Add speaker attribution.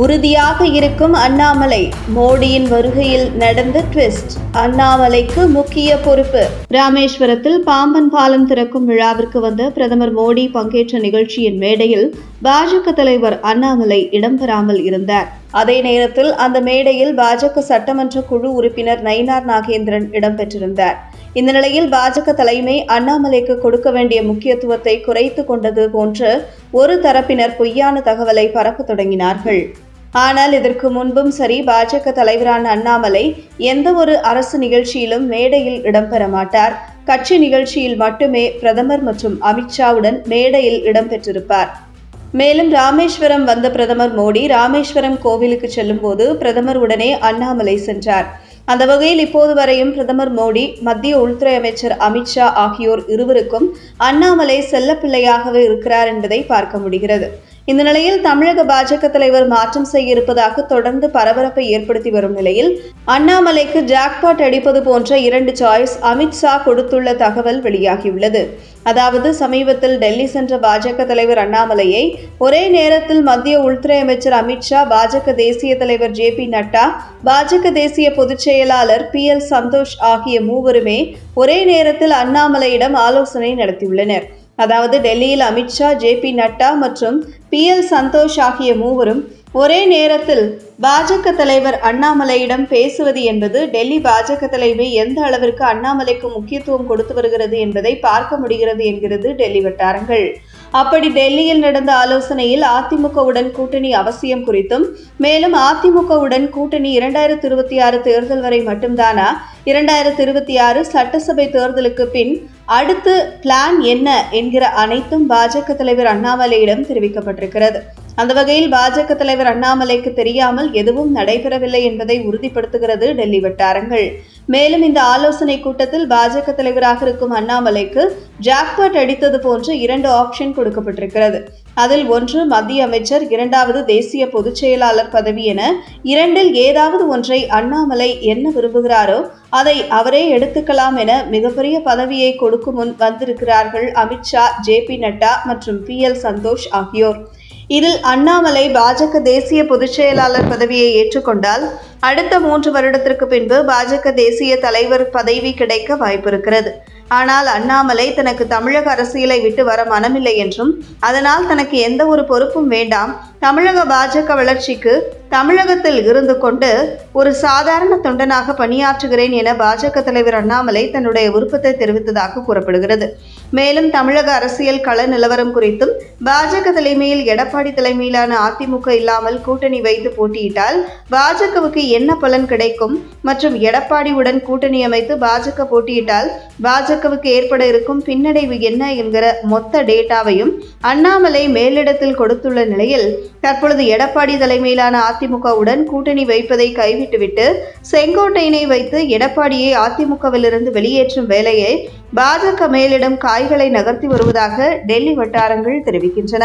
Speaker 1: உறுதியாக இருக்கும் அண்ணாமலை மோடியின் வருகையில் நடந்த ட்விஸ்ட் அண்ணாமலைக்கு முக்கிய பொறுப்பு. ராமேஸ்வரத்தில் பாம்பன் பாலம் திறக்கும் விழாவிற்கு வந்த பிரதமர் மோடி பங்கேற்ற நிகழ்ச்சியின் மேடையில் பாஜக தலைவர் அண்ணாமலை இடம்பெறாமல் இருந்தார். அதே நேரத்தில் அந்த மேடையில் பாஜக சட்டமன்ற குழு உறுப்பினர் நயினார் நாகேந்திரன் இடம்பெற்றிருந்தார். இந்த நிலையில் பாஜக தலைமை அண்ணாமலைக்கு கொடுக்க வேண்டிய முக்கியத்துவத்தை குறைத்து கொண்டது போன்று ஒரு தரப்பினர் பொய்யான தகவலை பரப்பத் தொடங்கினார்கள். ஆனால் இதற்கு முன்பும் சரி பாஜக தலைவரான அண்ணாமலை எந்த ஒரு அரசு நிகழ்ச்சியிலும் மேடையில் இடம்பெற மாட்டார். கட்சி நிகழ்ச்சியில் மட்டுமே பிரதமர் மற்றும் அமித்ஷாவுடன் மேடையில் இடம்பெற்றிருப்பார் மேலும் ராமேஸ்வரம் வந்த பிரதமர் மோடி ராமேஸ்வரம் கோவிலுக்கு செல்லும்போது பிரதமர் உடனே அண்ணாமலை சென்றார். அந்த வகையில் இப்போது வரையும் பிரதமர் மோடி மத்திய உள்துறை அமைச்சர் அமித்ஷா ஆகியோர் இருவருக்கும் அண்ணாமலை செல்லப்பிள்ளையாகவே இருக்கிறார் என்பதை பார்க்க முடிகிறது. இந்த நிலையில் தமிழக பாஜக தலைவர் மாற்றம் செய்ய இருப்பதாக தொடர்ந்து பரபரப்பை ஏற்படுத்தி வரும் நிலையில் அண்ணாமலைக்கு ஜாக்பாட் அடிப்பது போன்ற இரண்டு சாய்ஸ் அமித்ஷா கொடுத்துள்ள தகவல் வெளியாகியுள்ளது. அதாவது சமீபத்தில் டெல்லி சென்ற பாஜக தலைவர் அண்ணாமலையை ஒரே நேரத்தில் மத்திய உள்துறை அமைச்சர் அமித்ஷா பாஜக தேசிய தலைவர் ஜே பி நட்டா பாஜக தேசிய பொதுச் செயலாளர் பி எல் சந்தோஷ் ஆகிய மூவருமே ஒரே நேரத்தில் அண்ணாமலையிடம் ஆலோசனை நடத்தியுள்ளனர். அதாவது டெல்லியில் அமித்ஷா ஜே பி நட்டா மற்றும் பி எல் சந்தோஷ் ஆகிய மூவரும் ஒரே நேரத்தில் பாஜக தலைவர் அண்ணாமலையிடம் பேசுவது என்பது டெல்லி பாஜக தலைமை எந்த அளவிற்கு அண்ணாமலைக்கு முக்கியத்துவம் கொடுத்து வருகிறது என்பதை பார்க்க முடிகிறது என்கிறது டெல்லி வட்டாரங்கள். அப்படி டெல்லியில் நடந்த ஆலோசனையில் அதிமுகவுடன் கூட்டணி அவசியம் குறித்தும் மேலும் அதிமுகவுடன் கூட்டணி இரண்டாயிரத்தி இருபத்தி ஆறு தேர்தல் வரை மட்டும்தானா? இரண்டாயிரத்தி இருபத்தி ஆறு சட்டசபை தேர்தலுக்கு பின் அடுத்து பிளான் என்ன என்கிற அனைத்தும் பாஜக தலைவர் அண்ணாமலையிடம் தெரிவிக்கப்பட்டிருக்கிறது. அந்த வகையில் பாஜக தலைவர் அண்ணாமலைக்கு தெரியாமல் எதுவும் நடைபெறவில்லை என்பதை உறுதிப்படுத்துகிறது டெல்லி வட்டாரங்கள். மேலும் இந்த ஆலோசனை கூட்டத்தில் பாஜக தலைவராக இருக்கும் அண்ணாமலைக்கு ஜாக்பாட் அடித்தது போன்ற இரண்டு ஆப்ஷன் கொடுக்கப்பட்டிருக்கிறது. அதில் ஒன்று மத்திய அமைச்சர் இரண்டாவது தேசிய பொதுச் செயலாளர் பதவி என இரண்டில் ஏதாவது ஒன்றை அண்ணாமலை என்ன விரும்புகிறாரோ அதை அவரே எடுத்துக்கலாம் என மிகப்பெரிய பதவியை கொடுக்கும் முன் வந்திருக்கிறார்கள் அமித்ஷா ஜே பி நட்டா மற்றும் பி எல் சந்தோஷ் ஆகியோர். இதில் அண்ணாமலை பாஜக தேசிய பொதுச் செயலாளர் பதவியை ஏற்றுக்கொண்டால் அடுத்த மூன்று வருடத்திற்கு பின்பு பாஜக தேசிய தலைவர் பதவி கிடைக்க வாய்ப்பிருக்கிறது. ஆனால் அண்ணாமலை தனக்கு தமிழக அரசியலை விட்டு வர மனமில்லை என்றும் அதனால் தனக்கு எந்த ஒரு பொறுப்பும் வேண்டாம். தமிழக பாஜக வளர்ச்சிக்கு தமிழகத்தில் இருந்து கொண்டு ஒரு சாதாரண தொண்டனாக பணியாற்றுகிறேன் என பாஜக தலைவர் அண்ணாமலை தன்னுடைய விருப்பத்தை தெரிவித்ததாக கூறப்படுகிறது. மேலும் தமிழக அரசியல் கள நிலவரம் குறித்தும் பாஜக தலைமையில் எடப்பாடி தலைமையிலான அதிமுக இல்லாமல் கூட்டணி வைத்து போட்டியிட்டால் பாஜகவுக்கு என்ன பலன் கிடைக்கும்? மற்றும் எடப்பாடியுடன் கூட்டணி அமைத்து பாஜக போட்டியிட்டால் பாஜகவுக்கு ஏற்பட இருக்கும் பின்னடைவு என்ன என்கிற மொத்த டேட்டாவையும் அண்ணாமலை மேலிடத்தில் கொடுத்துள்ள நிலையில் தற்பொழுது எடப்பாடி தலைமையிலான அதிமுகவுடன் கூட்டணி வைப்பதை கைவிட்டுவிட்டு செங்கோட்டையினை வைத்து எடப்பாடியை அதிமுகவிலிருந்து வெளியேற்றும் வேலையை பாஜக மேலிடம் காய் காய்களை நகர்த்தி வருவதாக டெல்லி வட்டாரங்கள் தெரிவிக்கின்றன.